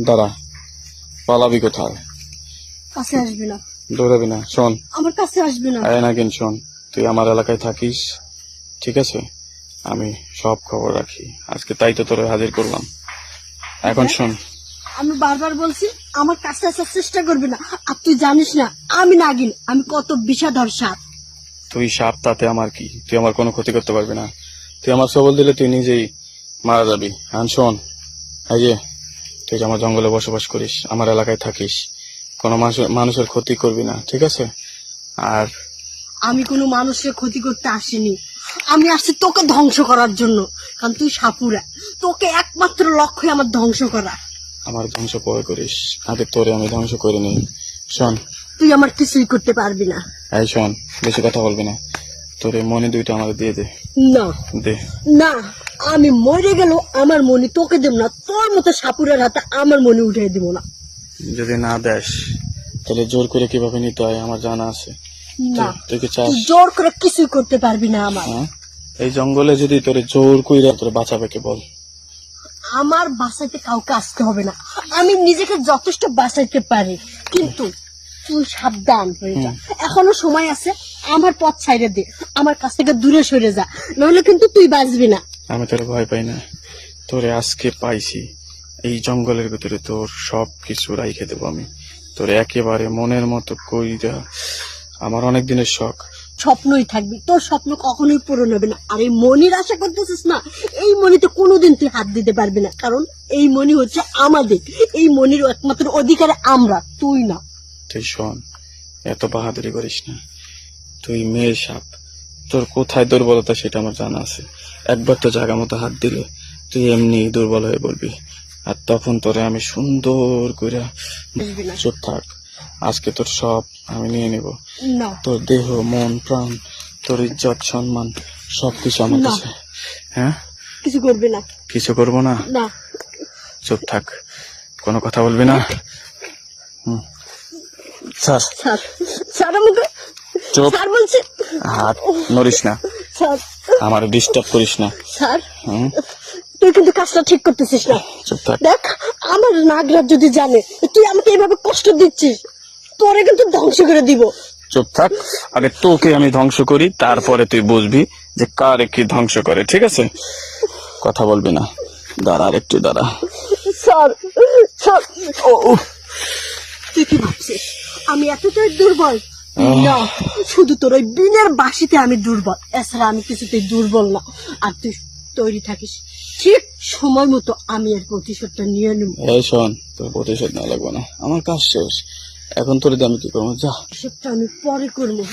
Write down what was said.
দাঁড়া পালাবি কোথায়? কাছে আসবি না। দৌড়াবি না শোন। আমার কাছে আসবি না। আয় না কিন শোন তুই আমার এলাকায় থাকিস ঠিক আছে? আমি সব খবর রাখি। আজকে তাই তো তোরে হাজির করলাম। এখন শোন। আমি বারবার বলছি আমার কাছে আসার চেষ্টা করবি না। আর তুই জানিস না আমি নাগিন আমি কত বিষাধর সাপ। তুই সাপ তাতে আমার কি? তুই আমার কোনো ক্ষতি করতে পারবি না। তুই আমার সবল দিলে তুই নিজেই মারা যাবি। আর শোন এই যে তুই আমার জঙ্গলে বসবাস করিস আমার এলাকায় থাকিস কোনো মানুষের ক্ষতি করবি না ঠিক আছে? আর আমি কোনো মানুষের ক্ষতি করতে আসিনি। আমি আসছি তোকে ধ্বংস করার জন্য কারণ তুই সাপুরা। তোকে একমাত্র লক্ষ্যই আমার ধ্বংস করা। আমার ধ্বংস পরে করিস? আগে তোরে আমি ধ্বংস করে নিই শোন। তুই আমার কিছুই করতে পারবি না। এই শোন বেশি কথা বলবি না। তোর এই মনে দুইটা আমার দিয়ে দে। না। দে। না আমি মরে গেল আমার মনি তোকে দেব না। তোর মতো সাপুরের হাতে আমার মনে উঠে দিব না। যদি না দেস তাহলে জোর করে কীভাবে নিতে হয়? আমার জানা আছে। না। তুই- তুই কি চাস? জোর করে কিছুই করতে পারবি না আমার। হ্যাঁ? এই জঙ্গলে যদি তোরে জোর কইরা তোরে বাঁচাবে কে বল? আমার বাঁচাইতে কাউকে আসতে হবে না। আমি নিজেকে যথেষ্ট বাঁচাইতে পারি। কিন্তু তুই সাবধান হয়ে যা। এখনও সময় আছে আমার পথ ছাইড়ে দে আমার কাছ থেকে দূরে সরে যা নইলে কিন্তু তুই বাঁচবি না। আমি তোর ভয় পাই না। তোরে আজকে পাইছি। এই জঙ্গলের ভিতরে তোর সব কিছু রাইখে দেবো আমি। তোর একেবারে মনের মতো কইরা আমার অনেক দিনের শখ। স্বপ্নই থাকবি। তোর স্বপ্ন কখনোই পূরণ হবে না। আর এই মনির আশা করতেছিস না? এই মনিতে কোনোদিন তুই হাত দিতে পারবি না। কারণ এই মনি হচ্ছে আমাদের। এই মনির একমাত্র অধিকারে আমরা তুই না। তুই শোন এত বাহাদুরি করিস না। তুই মেয়ে সাপ। তোর কোথায় দুর্বলতা সেটা আমার জানা আছে। একবার তো জায়গা মতো হাত দিলে তুই এমনি দুর্বল হয়ে বলবি আর তখন তোরে আমি সুন্দর করে চুপ থাক। আজকে তোর সব আমি নিয়ে নেব। তোর দেহ মন প্রাণ তোর ইজ্জত সম্মান সব কিছু আমার কাছে। হ্যাঁ? কিছু করবি না। কিছু করব না? না। চুপ থাক। কোনো কথা বলবি না? হুম। স্যার। স্যার স্যার আমাকে চুপ। স্যার বলছে হাত নড়িস না। স্যার। আমার ডিস্টার্ব করিস না। স্যার। তুই কিন্তু কাজটা ঠিক করতেছিস না। চুপ থাক। দেখ আমার নাগরাজ যদি জানে তুই আমাকে এভাবে কষ্ট দিচ্ছিস তোরে কিন্তু ধ্বংস করে দিব। চুপ থাক। আগে তোকে আমি ধ্বংস করি তারপরে তুই বুঝবি যে কারে কি ধ্বংস করে ঠিক আছে? কথা বলবি না। দাঁড়া আর একটু দাঁড়া। Sir sir. ও। তুই কি ভাবছিস? আমি এতটাই দুর্বল? না শুধু তোর ওই বিনের বাসিতে আমি দুর্বল। এছাড়া আমি কিছুতেই দুর্বল না। আর তুই তৈরি থাকিস। ঠিক সময় মতো আমি এর প্রতিশোধটা নিয়ে নেব। এই শোন তোর প্রতিশোধ না লাগবে না। আমার কাজ শেষ। এখন তোর আমি কি করব? যা। সেটা আমি পরে করব।